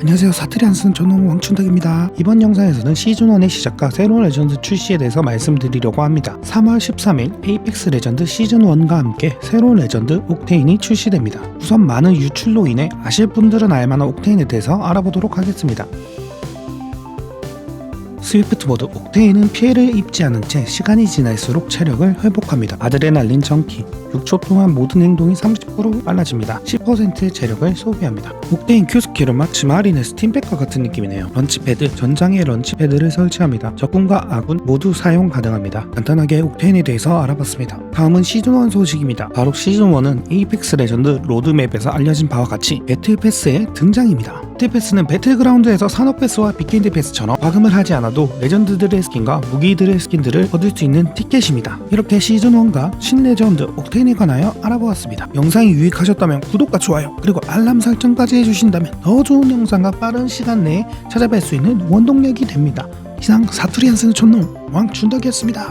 안녕하세요. 사투리 안 쓰는 저놈 왕춘덕입니다. 이번 영상에서는 시즌1의 시작과 새로운 레전드 출시에 대해서 말씀드리려고 합니다. 3월 13일 에이펙스 레전드 시즌1과 함께 새로운 레전드 옥테인이 출시됩니다. 우선 많은 유출로 인해 아실 분들은 알만한 옥테인에 대해서 알아보도록 하겠습니다 스위프트 모드 옥테인은 피해를 입지 않은 채 시간이 지날수록 체력을 회복합니다. 아드레날린 전기 6초 동안 모든 행동이 30% 빨라집니다. 10%의 체력을 소비합니다. 옥테인 스킬은 마치 마린의 스팀팩과 같은 느낌이네요. 런치패드, 전장에 런치패드를 설치합니다. 적군과 아군 모두 사용 가능합니다. 간단하게 옥테인에 대해서 알아봤습니다. 다음은 시즌1 소식입니다. 바로 시즌1은 에이펙스 레전드 로드맵에서 알려진 바와 같이 배틀 패스의 등장입니다. 배틀 패스는 배틀그라운드에서 산업 패스와 빅게임드 패스처럼 과금을 하지 않아도 레전드들의 스킨과 무기들의 스킨들을 얻을 수 있는 티켓입니다. 이렇게 시즌1과 신레전드 옥테인에 관하여 알아보았습니다. 영상이 유익하셨다면 구독과 좋아요 그리고 알람 설정까지 해주신다면 더 좋은 영상과 빠른 시간 내에 찾아뵐 수 있는 원동력이 됩니다. 이상 사투리 안 쓰는 촌놈 왕춘덕이었습니다.